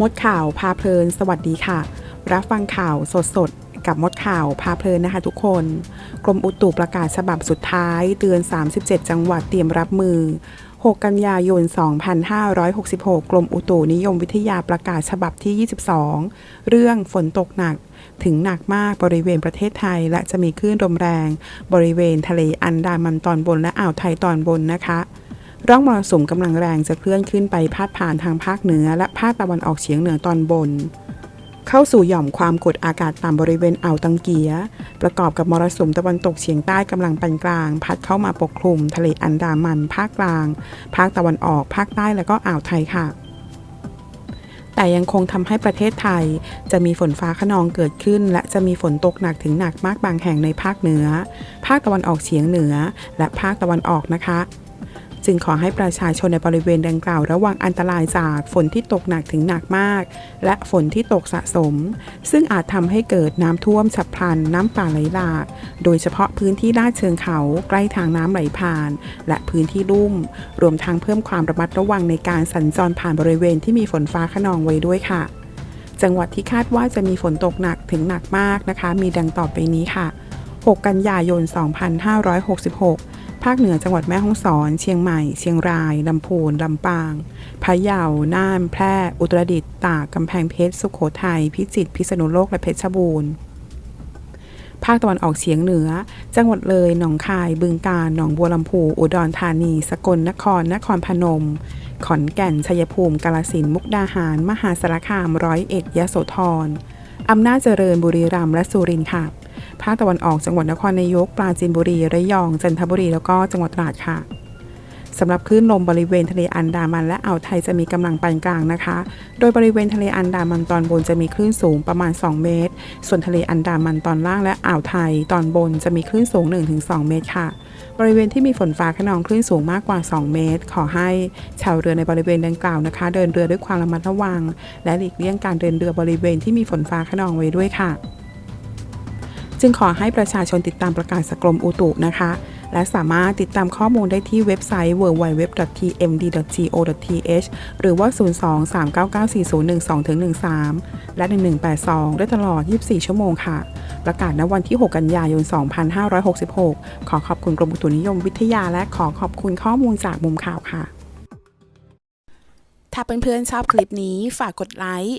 มดข่าวพาเพลิน สวัสดีค่ะ รับฟังข่าวสดๆกับมดข่าวพาเพลินนะคะทุกคน กรมอุตุประกาศฉบับสุดท้ายเตือน 37 จังหวัดเตรียมรับมือ 6 กันยายน 2566 กรมอุตุนิยมวิทยาประกาศฉบับที่ 22 เรื่องฝนตกหนักถึงหนักมากบริเวณประเทศไทย และจะมีคลื่นลมแรง บริเวณทะเลอันดามันตอนบนและอ่าวไทยตอนบนนะคะ ร่องมรสุมกำลังแรงจะเคลื่อนขึ้นไปพาดผ่านทางภาคเหนือ และภาคตะวันออกเฉียงเหนือตอนบน เข้าสู่หย่อมความกดอากาศต่ำบริเวณอ่าวตังเกีย ประกอบกับมรสุมตะวันตกเฉียงใต้กำลังปานกลาง พัดเข้ามาปกคลุม ทะเลอันดามันภาคกลาง ภาคตะวันออก ภาคใต้และก็อ่าวไทยค่ะแต่ยังคงทำให้ประเทศไทย จะมีฝนฟ้าขนองเกิดขึ้น และจะมีฝนตกหนักถึงหนักมากบางแห่งในภาคเหนือ ภาคตะวันออกเฉียงเหนือ และภาคตะวันออกนะคะ จึงขอให้ประชาชนในบริเวณดังกล่าว ระวังอันตรายจากฝนที่ตกหนักถึงหนักมาก และฝนที่ตกสะสม ซึ่งอาจทำให้เกิดน้ำท่วมฉับพลัน น้ำป่าไหลหลาก โดยเฉพาะพื้นที่ลาดเชิงเขาใกล้ทางน้ำไหลผ่าน และพื้นที่ลุ่ม รวมทั้งเพิ่มความระมัดระวังในการสัญจรผ่านบริเวณที่มีฝนฟ้าขนองไว้ด้วยค่ะ จังหวัดที่คาดว่าจะมีฝนตกหนักถึงหนักมากนะคะ มีดังต่อไปนี้ค่ะ 6 กันยายน 2566 ภาคเหนือจังหวัดแม่ฮ่องสอน เชียงใหม่ เชียงราย ลำพูน ลำปาง พะเยา น่าน แพร่ อุตรดิตถ์ ตาก กำแพงเพชร สุโขทัย พิจิตร พิษณุโลก และเพชรบูรณ์ ภาคตะวันออกเฉียงเหนือ จังหวัดเลย หนองคาย บึงกาฬ หนองบัวลำพู อุดรธานี สกลนคร นครพนม ขอนแก่น ชัยภูมิ กาฬสินธุ์ มุกดาหาร มหาสารคาม ร้อยเอ็ด ยโสธรอำนาจเจริญ บุรีรัมย์ และสุรินทร์ค่ะ ภาคตะวันออกจังหวัดนครนายก ปราจีนบุรีระยอง จันทบุรี แล้วก็จังหวัดตราดค่ะสำหรับคลื่นลมบริเวณทะเลอันดามันและอ่าวไทยจะมีกำลังปานกลางนะคะ โดยบริเวณทะเลอันดามันตอนบนจะมีคลื่นสูงประมาณ 2 เมตร ส่วนทะเลอันดามันตอนล่างและอ่าวไทย ตอนบนจะมีคลื่นสูง 1-2 เมตรค่ะ บริเวณที่มีฝนฟ้าขนองคลื่นสูงมากกว่า 2 เมตร ขอให้ชาวเรือในบริเวณดังกล่าวนะคะ เดินเรือด้วยความระมัดระวัง และหลีกเลี่ยงการเดินเรือบริเวณที่มีฝนฟ้าขนองไว้ด้วยค่ะ จึงขอให้ประชาชนติดตามประกาศสกรมอุตุนะคะ และสามารถติดตามข้อมูลได้ที่เว็บไซต์ www.tmd.go.th หรือว่า 02-399-4012-13 และ 1182 ได้ตลอด 24 ชั่วโมงค่ะ ประกาศณวันที่ 6 กันยายน 2566 ขอขอบคุณกรมอุตุนิยมวิทยา และขอขอบคุณข้อมูลจากมุมข่าวค่ะ ถ้าเพื่อนๆชอบคลิปนี้ฝากกดไลค์